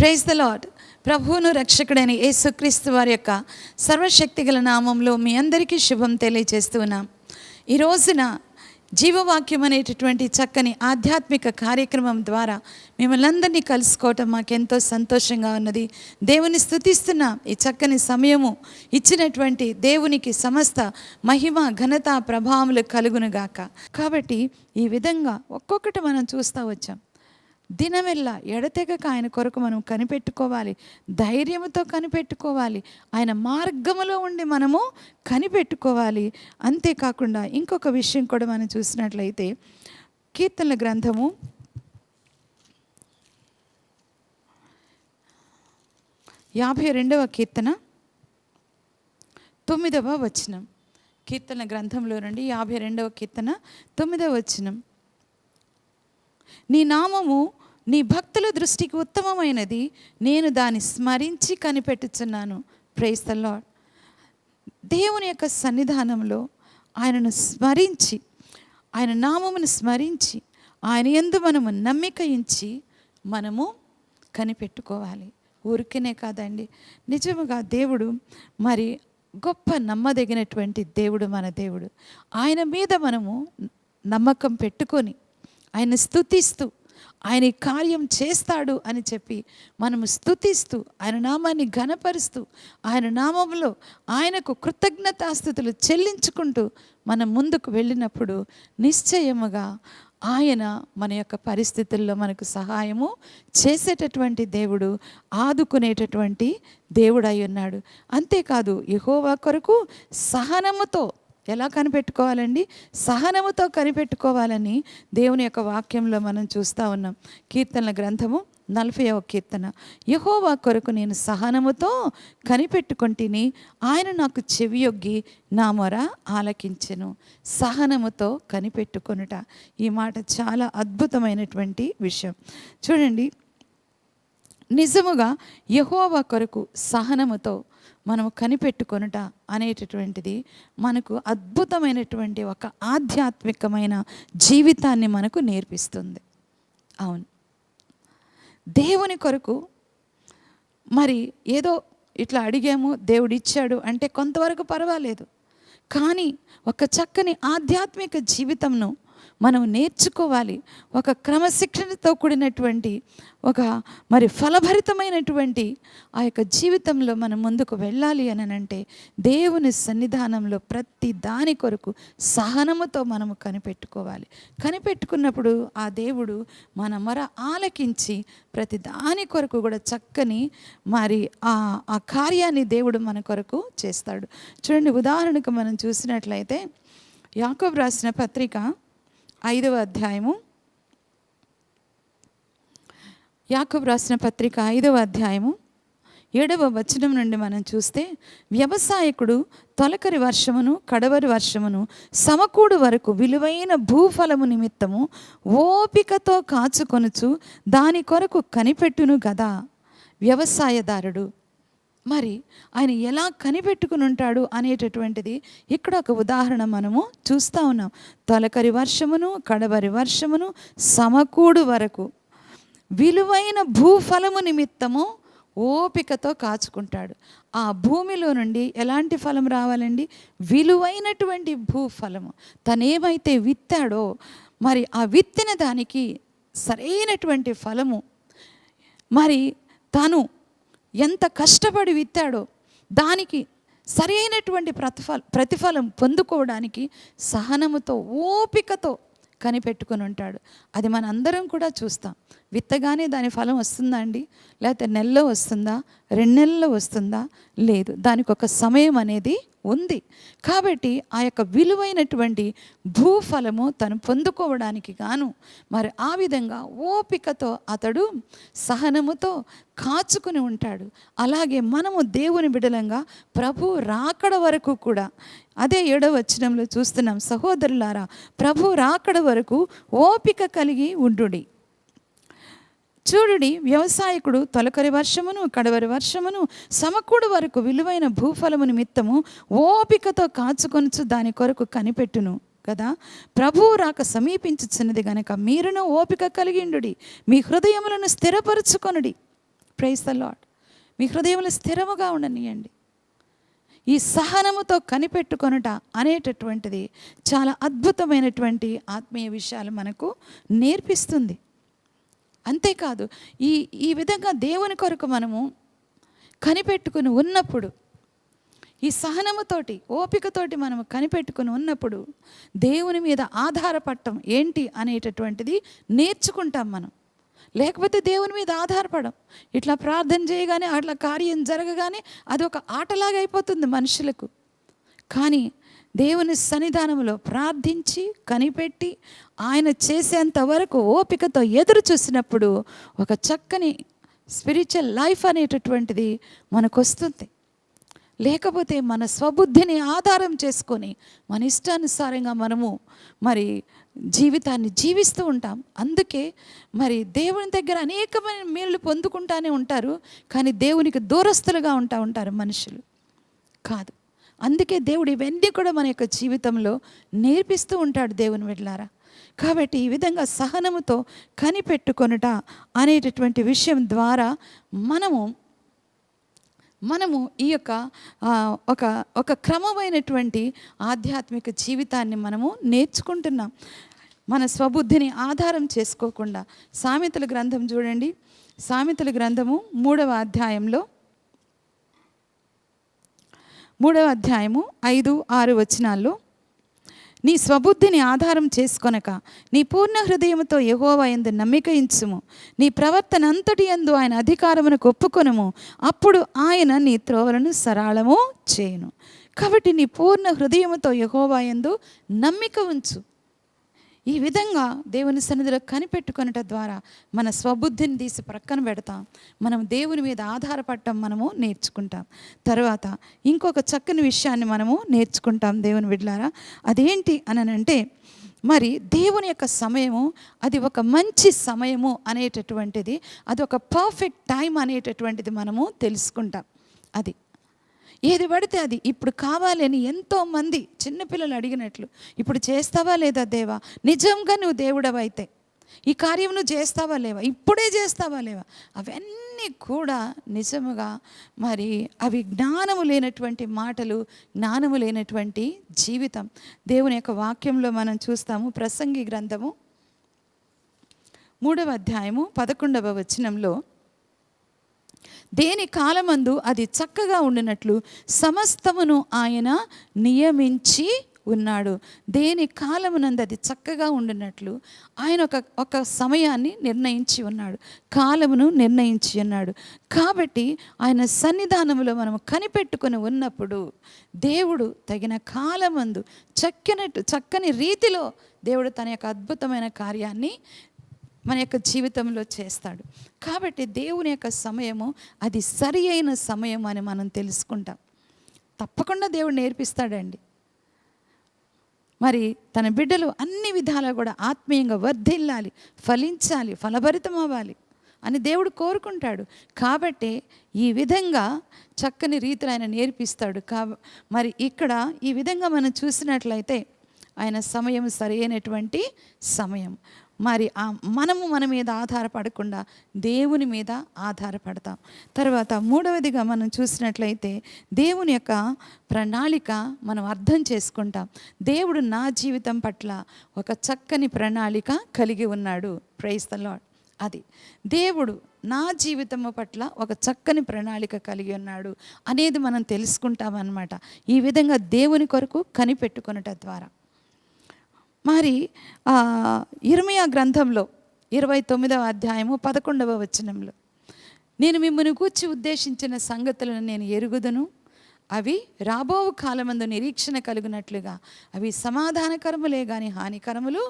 Praise the lord ప్రభువును రక్షకుడైన యేసుక్రీస్తు వారి యొక్క సర్వశక్తిగల నామంలో మీ అందరికీ శుభం తెలియజేస్తూ ఉన్నాం ఈ రోజున జీవవాక్యం అనేటటువంటి చక్కని ఆధ్యాత్మిక కార్యక్రమం ద్వారా మిమ్మల్ని అందరినీ కలుసుకోవటం మాకెంతో సంతోషంగా ఉన్నది. దేవుని స్థుతిస్తున్న ఈ చక్కని సమయము ఇచ్చినటువంటి దేవునికి సమస్త మహిమ ఘనత ప్రభావములు కలుగునుగాక. కాబట్టి ఈ విధంగా ఒక్కొక్కటి మనం చూస్తూ వచ్చాం. దినమెల్లా ఎడతెగక ఆయన కొరకు మనం కనిపెట్టుకోవాలి. ధైర్యంతో కనిపెట్టుకోవాలి. ఆయన మార్గములో ఉండి మనము కనిపెట్టుకోవాలి. అంతేకాకుండా ఇంకొక విషయం కూడా మనం చూసినట్లయితే కీర్తనల గ్రంథము యాభై రెండవ కీర్తన తొమ్మిదవ వచనం. కీర్తన గ్రంథంలో నుండి యాభై రెండవ కీర్తన తొమ్మిదవ వచనం. నీ నామము నీ భక్తుల దృష్టికి ఉత్తమమైనది. నేను దాన్ని స్మరించి కనిపెట్టుచున్నాను. ప్రైస్ ద లాడ్ దేవుని యొక్క సన్నిధానంలో ఆయనను స్మరించి ఆయన నామమును స్మరించి ఆయన ఎందు మనము నమ్మిక ఇచ్చి మనము కనిపెట్టుకోవాలి. ఊరికనే కాదండి. నిజముగా దేవుడు మరి గొప్ప నమ్మదగినటువంటి దేవుడు మన దేవుడు. ఆయన మీద మనము నమ్మకం పెట్టుకొని ఆయన స్థుతిస్తూ ఆయన కార్యం చేస్తాడు అని చెప్పి మనము స్థుతిస్తూ ఆయన నామాన్ని ఘనపరుస్తూ ఆయన నామంలో ఆయనకు కృతజ్ఞతాస్థుతులు చెల్లించుకుంటూ మనం ముందుకు వెళ్ళినప్పుడు నిశ్చయముగా ఆయన మన యొక్క పరిస్థితుల్లో మనకు సహాయము చేసేటటువంటి దేవుడు ఆదుకునేటటువంటి దేవుడై ఉన్నాడు. అంతేకాదు యహోవా కొరకు సహనముతో ఎలా కనిపెట్టుకోవాలండి? సహనముతో కనిపెట్టుకోవాలని దేవుని యొక్క వాక్యంలో మనం చూస్తూ ఉన్నాం. కీర్తనల గ్రంథము నలభైవ కీర్తన. యహోవా కొరకు నేను సహనముతో కనిపెట్టుకుంటుని ఆయన నాకు చెవియొగ్గి నా మొర ఆలకించెను. సహనముతో కనిపెట్టుకొనుట ఈ మాట చాలా అద్భుతమైనటువంటి విషయం. చూడండి నిజముగా యహోవా కొరకు సహనముతో మనము కనిపెట్టుకొనుట అనేటటువంటిది మనకు అద్భుతమైనటువంటి ఒక ఆధ్యాత్మికమైన జీవితాన్ని మనకు నేర్పిస్తుంది. అవును. దేవుని కొరకు మరి ఏదో ఇట్లా అడిగాము దేవుడు ఇచ్చాడు అంటే కొంతవరకు పర్వాలేదు. కానీ ఒక చక్కని ఆధ్యాత్మిక జీవితంను మనం నేర్చుకోవాలి. ఒక క్రమశిక్షణతో కూడినటువంటి ఒక మరి ఫలభరితమైనటువంటి ఆ యొక్క జీవితంలో మనం ముందుకు వెళ్ళాలి అని అంటే దేవుని సన్నిధానంలో ప్రతి దాని కొరకు సహనముతో మనము కనిపెట్టుకోవాలి. కనిపెట్టుకున్నప్పుడు ఆ దేవుడు మన మొర ఆలకించి ప్రతి దాని కొరకు కూడా చక్కని మరి ఆ ఆ కార్యాన్ని దేవుడు మన కొరకు చేస్తాడు. చూడండి ఉదాహరణకు మనం చూసినట్లయితే యాకోబ్ రాసిన పత్రిక ఐదవ అధ్యాయము. యాకబ్ రాసిన పత్రిక ఐదవ అధ్యాయము. ఏడవ వచనం నుండి మనం చూస్తే వ్యవసాయకుడు తొలకరి వర్షమును కడవరి వర్షమును సమకూడు వరకు విలువైన భూఫలము నిమిత్తము ఓపికతో కాచుకొనుచు దాని కొరకు కనిపెట్టును గదా. వ్యవసాయదారుడు మరి ఆయన ఎలా కనిపెట్టుకుని ఉంటాడు అనేటటువంటిది ఇక్కడ ఒక ఉదాహరణ మనము చూస్తూ ఉన్నాం. తొలకరి వర్షమును కడవరి వర్షమును సమకూడు వరకు విలువైన భూఫలము నిమిత్తము ఓపికతో కాచుకుంటాడు. ఆ భూమిలో నుండి ఎలాంటి ఫలం రావాలండి? విలువైనటువంటి భూఫలము. తనేమైతే విత్తాడో మరి ఆ విత్తిన దానికి సరైనటువంటి ఫలము. మరి తను ఎంత కష్టపడి విత్తాడో దానికి సరైనటువంటి ప్రతిఫల ప్రతిఫలం పొందుకోవడానికి సహనముతో ఓపికతో కనిపెట్టుకుని ఉంటాడు. అది మన అందరం కూడా చూస్తాం. విత్తగానే దాని ఫలం వస్తుందా అండి? లేకపోతే నెలలో వస్తుందా? రెండు నెలల్లో వస్తుందా? లేదు. దానికి ఒక సమయం అనేది ఉంది. కాబట్టి ఆ యొక్క విలువైనటువంటి భూఫలము తను పొందుకోవడానికి గాను మరి ఆ విధంగా ఓపికతో అతడు సహనముతో కాచుకుని ఉంటాడు. అలాగే మనము దేవుని బిడలంగా ప్రభు రాకడ వరకు కూడా అదే ఏడవ వచనంలో చూస్తున్నాం సహోదరులారా ప్రభు రాకడ వరకు ఓపిక కలిగి ఉండుడి. చూడుడి వ్యవసాయకుడు తొలకరి వర్షమును కడవరి వర్షమును సమకూడు వరకు విలువైన భూఫలము నిమిత్తము ఓపికతో కాచుకొనుచు దాని కొరకు కనిపెట్టును కదా? ప్రభువు రాక సమీపించుచున్నది గనక మీరును ఓపిక కలిగిండుడి. మీ హృదయములను స్థిరపరచుకొనుడి. ప్రైస్ ద లాడ్ మీ హృదయములు స్థిరముగా ఉండనియండి. ఈ సహనముతో కనిపెట్టుకొనుట అనేటటువంటిది చాలా అద్భుతమైనటువంటి ఆత్మీయ విషయాలు మనకు నేర్పిస్తుంది. అంతేకాదు ఈ ఈ విధంగా దేవుని కొరకు మనము కనిపెట్టుకుని ఉన్నప్పుడు ఈ సహనముతోటి ఓపికతోటి మనము కనిపెట్టుకుని ఉన్నప్పుడు దేవుని మీద ఆధారపడటం ఏంటి అనేటటువంటిది నేర్చుకుంటాం మనం. లేకపోతే దేవుని మీద ఆధారపడం ఇట్లా ప్రార్థన చేయగానే అట్లా కార్యం జరగగానే అది ఒక ఆటలాగా అయిపోతుంది మనుషులకు. కానీ దేవుని సన్నిధానంలో ప్రార్థించి కనిపెట్టి ఆయన చేసేంత వరకు ఓపికతో ఎదురు చూసినప్పుడు ఒక చక్కని స్పిరిచువల్ లైఫ్ అనేటటువంటిది మనకు వస్తుంది లేకపోతే మన స్వబుద్ధిని ఆధారం చేసుకొని మన ఇష్టానుసారంగా మనము మరి జీవితాన్ని జీవిస్తూ ఉంటాం. అందుకే మరి దేవుని దగ్గర అనేకమైన మేలు పొందుకుంటానే ఉంటారు. కానీ దేవునికి దూరస్తులుగా ఉంటా ఉంటారు మనుషులు. కాదు. అందుకే దేవుడు ఇవన్నీ కూడా మన యొక్క జీవితంలో నేర్పిస్తూ ఉంటాడు దేవుని వెళ్ళారా కాబట్టి ఈ విధంగా సహనముతో కనిపెట్టుకొనుట అనేటటువంటి విషయం ద్వారా మనము మనము ఈ యొక్క ఒక ఒక క్రమమైనటువంటి ఆధ్యాత్మిక జీవితాన్ని మనము నేర్చుకుంటున్నాం. మన స్వబుద్ధిని ఆధారం చేసుకోకుండా. సామెతల గ్రంథం చూడండి. సామెతల గ్రంథము మూడవ అధ్యాయంలో మూడవ అధ్యాయము ఐదు ఆరు వచనాల్లో నీ స్వబుద్ధిని ఆధారం చేసుకొనక నీ పూర్ణ హృదయముతో యెహోవా యందు నమ్మిక ఇంచుము నీ ప్రవర్తన అంతటి యందు ఆయన అధికారమును ఒప్పుకొనము. అప్పుడు ఆయన నీ త్రోవలను సరళము చేయును. కాబట్టి నీ పూర్ణ హృదయముతో యెహోవా యందు నమ్మిక ఉంచు. ఈ విధంగా దేవుని సన్నిధిలో కనిపెట్టుకొనట ద్వారా మన స్వబుద్ధిని తీసి ప్రక్కన పెడతాం. మనం దేవుని మీద ఆధారపడటం మనము నేర్చుకుంటాం. తర్వాత ఇంకొక చక్కని విషయాన్ని మనము నేర్చుకుంటాం దేవుని బిడ్లారా అదేంటి అని మరి దేవుని యొక్క సమయము అది ఒక మంచి సమయము అనేటటువంటిది అది ఒక పర్ఫెక్ట్ టైం అనేటటువంటిది మనము తెలుసుకుంటాం. అది. ఏది పడితే అది. ఇప్పుడు కావాలి అని చిన్నపిల్లలు అడిగినట్లు ఇప్పుడు చేస్తావా లేదా దేవా? నిజంగా నువ్వు దేవుడవైతే. ఈ కార్యం నువ్వు చేస్తావా లేవా? ఇప్పుడే చేస్తావా లేవా? అవన్నీ కూడా నిజముగా మరి అవి జ్ఞానము లేనటువంటి మాటలు జ్ఞానము లేనటువంటి జీవితం. దేవుని యొక్క వాక్యంలో మనం చూస్తాము ప్రసంగి గ్రంథము మూడవ అధ్యాయము పదకొండవ వచనంలో దేని కాలమందు అది చక్కగా ఉండినట్లు సమస్తమును ఆయన నియమించి ఉన్నాడు. దేని కాలమునందు అది చక్కగా ఉండినట్లు ఆయన ఒక ఒక సమయాన్ని నిర్ణయించి ఉన్నాడు. కాలమును నిర్ణయించి ఉన్నాడు. కాబట్టి ఆయన సన్నిధానములో మనం కనిపెట్టుకొని ఉన్నప్పుడు దేవుడు తగిన కాలమందు చక్కనట్టు చక్కని రీతిలో దేవుడు తన యొక్క అద్భుతమైన కార్యాన్ని మన యొక్క జీవితంలో చేస్తాడు. కాబట్టి దేవుని యొక్క సమయము అది సరి అయిన సమయం అని మనం తెలుసుకుంటాం. తప్పకుండా దేవుడు నేర్పిస్తాడండి. మరి తన బిడ్డలు అన్ని విధాలా కూడా ఆత్మీయంగా వర్ధిల్లాలి ఫలించాలి ఫలభరితం అవ్వాలి అని దేవుడు కోరుకుంటాడు. కాబట్టి ఈ విధంగా చక్కని రీతిలో ఆయన నేర్పిస్తాడు. కా మరి ఇక్కడ ఈ విధంగా మనం చూసినట్లయితే ఆయన సమయం సరైనటువంటి సమయం. మరి ఆ మనము మన మీద ఆధారపడకుండా దేవుని మీద ఆధారపడతాం. తర్వాత మూడవదిగా మనం చూసినట్లయితే దేవుని యొక్క ప్రణాళిక మనం అర్థం చేసుకుంటాం. దేవుడు నా జీవితం పట్ల ఒక చక్కని ప్రణాళిక కలిగి ఉన్నాడు. ప్రైస్ ద లాడ్ అది. దేవుడు నా జీవితము పట్ల ఒక చక్కని ప్రణాళిక కలిగి ఉన్నాడు అనేది మనం తెలుసుకుంటామన్నమాట. ఈ విధంగా దేవుని కొరకు కనిపెట్టుకొనుట ద్వారా. మరి ఆ, ఇర్మియా గ్రంథంలో ఇరవై తొమ్మిదవ అధ్యాయము పదకొండవ వచనంలో నేను మిమ్మల్ని కూర్చి ఉద్దేశించిన సంగతులను నేను ఎరుగుదును. అవి రాబో కాలమందు నిరీక్షణ కలుగునట్లుగా అవి సమాధానకరములే కానీ హానికరములు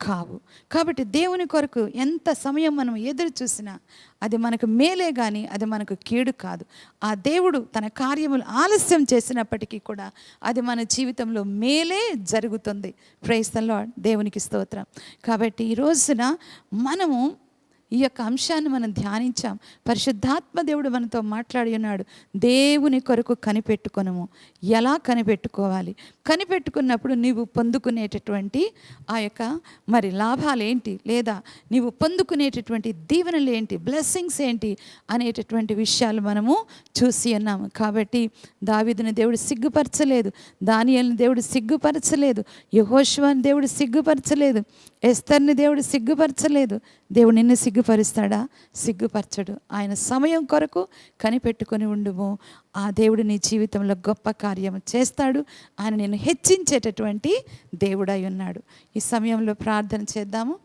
కావు. కాబట్టి దేవుని కొరకు ఎంత సమయం మనం ఎదురు చూసినా అది మనకు మేలే కానీ అది మనకు కీడు కాదు. ఆ దేవుడు తన కార్యములు ఆలస్యం చేసినప్పటికీ కూడా అది మన జీవితంలో మేలే జరుగుతుంది. ప్రైస్తల్లో దేవునికి స్తోత్రం. కాబట్టి ఈ రోజున మనము ఈ యొక్క అంశాన్ని మనం ధ్యానించాం. పరిశుద్ధాత్మ దేవుడు మనతో మాట్లాడి ఉన్నాడు. దేవుని కొరకు కనిపెట్టుకొనము. ఎలా కనిపెట్టుకోవాలి? కనిపెట్టుకున్నప్పుడు నీవు పొందుకునేటటువంటి ఆ యొక్క మరి లాభాలు ఏంటి లేదా నీవు పొందుకునేటటువంటి దీవెనలు ఏంటి బ్లెస్సింగ్స్ ఏంటి? అనేటటువంటి విషయాలు మనము చూసి ఉన్నాము. కాబట్టి దావీదుని దేవుడు సిగ్గుపరచలేదు. దానియల్ని దేవుడు సిగ్గుపరచలేదు. యహోష్వాని దేవుడు సిగ్గుపరచలేదు. ఎస్తర్ని దేవుడు సిగ్గుపరచలేదు. దేవుడు నిన్ను సిగ్గుపరుస్తాడా? సిగ్గుపరచడు. ఆయన సమయం కొరకు కనిపెట్టుకొని ఉండుము. ఆ దేవుడు నీ జీవితంలో గొప్ప కార్యం చేస్తాడు. ఆయన నేను హెచ్చించేటటువంటి దేవుడై ఉన్నాడు. ఈ సమయంలో ప్రార్థన చేద్దాము.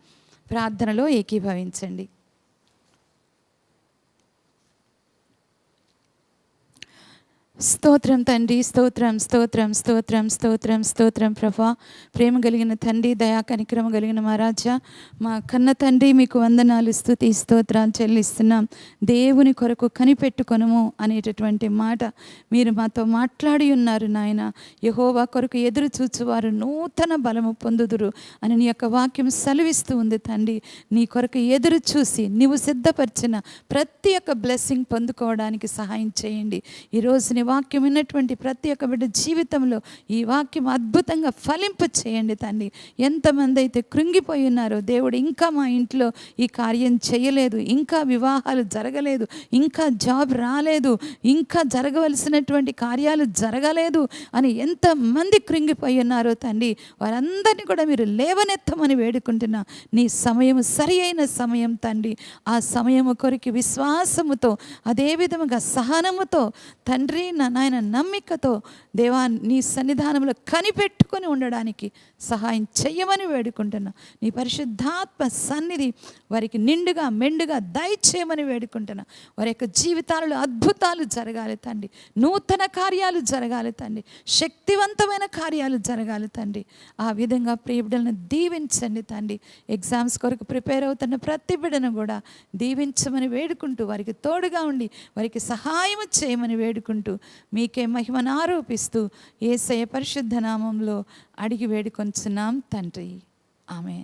ప్రార్థనలో ఏకీభవించండి. స్తోత్రం తండ్రి స్తోత్రం స్తోత్రం స్తోత్రం స్తోత్రం స్తోత్రం ప్రభా. ప్రేమ కలిగిన తండ్రి దయా కనిక్రమ కలిగిన మహారాజా మా కన్న తండ్రి మీకు వందనాలు స్థుతి స్తోత్రాలు చెల్లిస్తున్నాం. దేవుని కొరకు కనిపెట్టుకొనుము అనేటటువంటి మాట మీరు మాతో మాట్లాడి ఉన్నారు నాయన. యహోవా కొరకు ఎదురు చూచువారు నూతన బలము పొందుదురు అని నీ యొక్క వాక్యం సెలవిస్తూ ఉంది తండ్రి. నీ కొరకు ఎదురు చూసి నీవు సిద్ధపరిచిన ప్రతి ఒక్క బ్లెస్సింగ్ పొందుకోవడానికి సహాయం చేయండి. ఈరోజు నీ వాక్యం విన్నటువంటి ప్రతి ఒక్క బిడ్డ జీవితంలో ఈ వాక్యం అద్భుతంగా ఫలింప చేయండి తండ్రి. ఎంతమంది అయితే కృంగిపోయి ఉన్నారో దేవుడు ఇంకా మా ఇంట్లో ఈ కార్యం చేయలేదు ఇంకా వివాహాలు జరగలేదు ఇంకా జాబ్ రాలేదు ఇంకా జరగవలసినటువంటి కార్యాలు జరగలేదు అని ఎంతమంది కృంగిపోయి ఉన్నారో తండ్రి. వారందరినీ కూడా మీరు లేవనెత్తమని వేడుకుంటున్నా. నీ సమయం సరి అయిన సమయం తండ్రి. ఆ సమయము కొరికి విశ్వాసముతో అదే విధముగా సహనముతో తండ్రి నాయన నమ్మికతో దేవా నీ సన్నిధానంలో కనిపెట్టుకొని ఉండడానికి సహాయం చెయ్యమని వేడుకుంటున్నా. నీ పరిశుద్ధాత్మ సన్నిధి వారికి నిండుగా మెండుగా దయచేయమని వేడుకుంటున్నా. వారి యొక్క జీవితాలలో అద్భుతాలు జరగాలి తండ్రి. నూతన కార్యాలు జరగాలి తండ్రి. శక్తివంతమైన కార్యాలు జరగాలి తండ్రి. ఆ విధంగా ప్రియబిడలను దీవించండి తండ్రి. ఎగ్జామ్స్ కొరకు ప్రిపేర్ అవుతున్న ప్రతి బిడను కూడా దీవించమని వేడుకుంటూ వారికి తోడుగా ఉండి వారికి సహాయం చేయమని వేడుకుంటూ మీకే మహిమను ఆరోపిస్తూ ఏసయ పరిశుద్ధ నామంలో అడిగి వేడుకొంచున్నాం తండ్రి. ఆమె